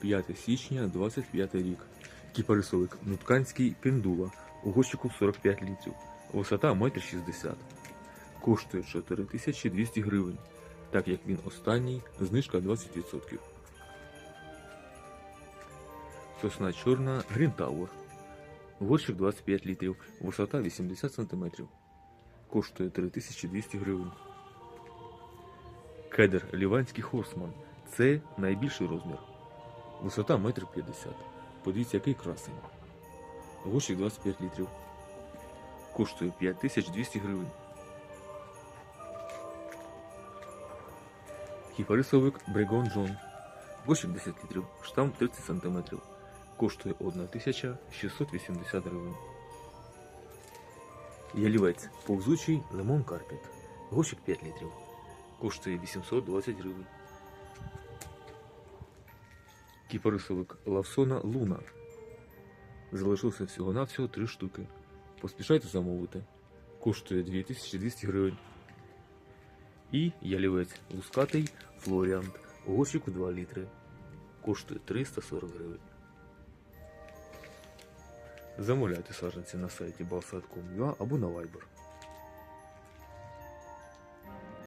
5 січня 25 рік. Кіпарисовик Нутканський пендула. У горщику 45 літрів. Висота 1,60 м. Коштує 4200 гривень. Так як він останній, знижка 20%. Сосна чорна Tower. Горщик 25 літрів. Висота 80 см. Коштує 3200 гривень. Кедр Ліванський Хорсман. Це найбільший розмір. Висота 1,50 м. Подивіться, який красень. Горщик 25 літрів. Коштує 5200 гривень. Кіпарисовик Брегон Джон. Горщик 10 літрів. Штамп 30 см. Коштує 1680 гривень. Ялівець повзучий лимон карпіт. Горщик 5 літрів. Коштує 820 гривень. Кіпарисовик Лавсона Луна. Залишилося всього-навсього 3 штуки. Поспішайте замовити. Коштує 2200 гривень. І ялівець лускатий Флоріант. Горщику 2 літри. Коштує 340 гривень. Замовляйте саджанці на сайті balsat.com.ua або на Viber.